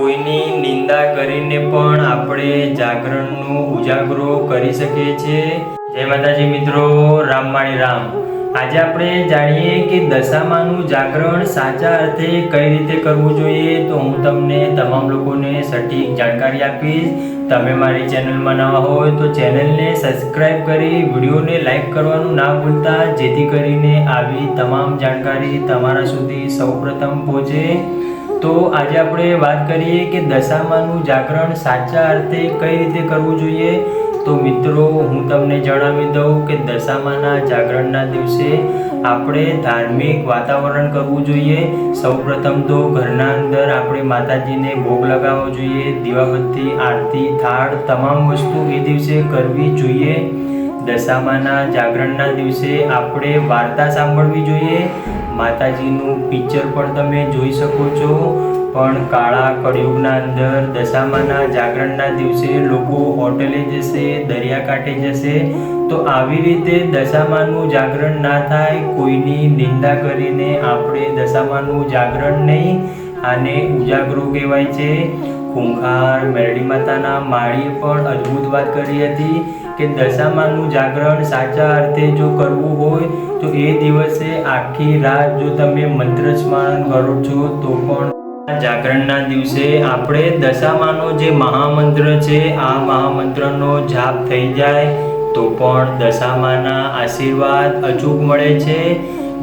કોઈની નિંદા કરીને પણ આપણે જાગરણનું ઉજાગરો કરી શકીએ છીએ. જય માતાજી મિત્રો રામવાણી રામ. આજે આપણે જાણીએ કે દશામાનું જાગરણ સાચા અર્થે કઈ રીતે કરવું જોઈએ તો હું તમને તમામ લોકોને સટીક જાણકારી આપીશ. તમે મારી ચેનલમાં નવા હોય તો ચેનલને સબસ્ક્રાઇબ કરી વિડીયોને લાઇક કરવાનું ના ભૂલતા, જેથી કરીને આવી તમામ જાણકારી તમારા સુધી સૌપ્રથમ પહોંચે. તો આજે આપણે વાત કરીએ કે દશામાનું જાગરણ સાચા અર્થે કઈ રીતે કરવું જોઈએ? તો મિત્રો, હું તમને જણાવી દઉં કે દશામાના જાગરણના દિવસે આપણે ધાર્મિક વાતાવરણ કરવું જોઈએ. સૌપ્રથમ તો ઘરના અંદર આપણે માતાજીને ભોગ લગાવવો જોઈએ. દીવાબત્તી, આરતી, થાળ તમામ વસ્તુ એ દિવસે કરવી જોઈએ. દશામાના જાગરણના દિવસે આપણે વાર્તા સાંભળવી જોઈએ. માતાજીનું પિક્ચર પણ તમે જોઈ શકો છો. પણ કાળા કળિયુગના અંદર, દશામાના જાગરણના દિવસે લોકો હોટલે જશે, દરિયાકાંઠે જશે. તો આવી રીતે દશામાનું જાગરણ ના થાય, કોઈની નિંદા કરીને આપણે દશામાનું જાગરણ નહીં, આને ઉજાગરો કહેવાય છે. ખૂંખાર મેરડી માતાના માળીએ પણ અદ્ભુત વાત કરી હતી કે દશામાનું જાગરણ સાચા અર્થે જો કરવું હોય તો એ દિવસે આખી રાત જો તમે મંત્ર સ્મરણ કરો છો તો પણ જાગરણના દિવસે આપણે દશામાનો જે મહામંત્ર છે, આ મહામંત્રનો જાપ થઈ જાય તો પણ દશામાના આશીર્વાદ અચૂક મળે છે.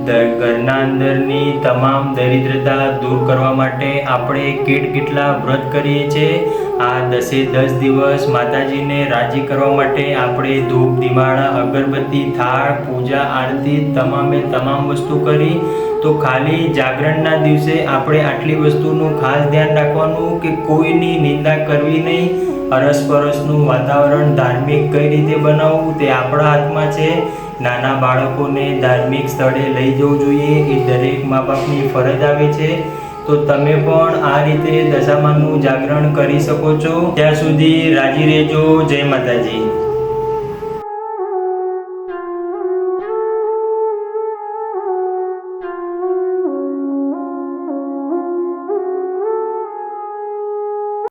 ઘરના અંદરની તમામ દરિદ્રતા દૂર કરવા માટે આપણે કેટ કેટલા વ્રત કરીએ છીએ? આ દસે દસ દિવસ માતાજીને રાજી કરવા માટે આપણે ધૂપ, દિવાળા, અગરબત્તી, થાળ, પૂજા, આરતી તમામે તમામ વસ્તુ કરી. તો ખાલી જાગરણના દિવસે આપણે આટલી વસ્તુનું ખાસ ધ્યાન રાખવાનું કે કોઈની નિંદા કરવી નહીં? અરસપરસનું વાતાવરણ ધાર્મિક કઈ રીતે બનાવવું તે આપણા હાથમાં છે. નાના બાળકોને ધાર્મિક સ્થળે લઈ જવું જોઈએ એ દરેક મા બાપની ફરજ આવે છે. તો તમે પણ આ રીતે દશામાનું જાગરણ કરી શકો છો. ત્યાં સુધી રાજી રહેજો. જય માતાજી.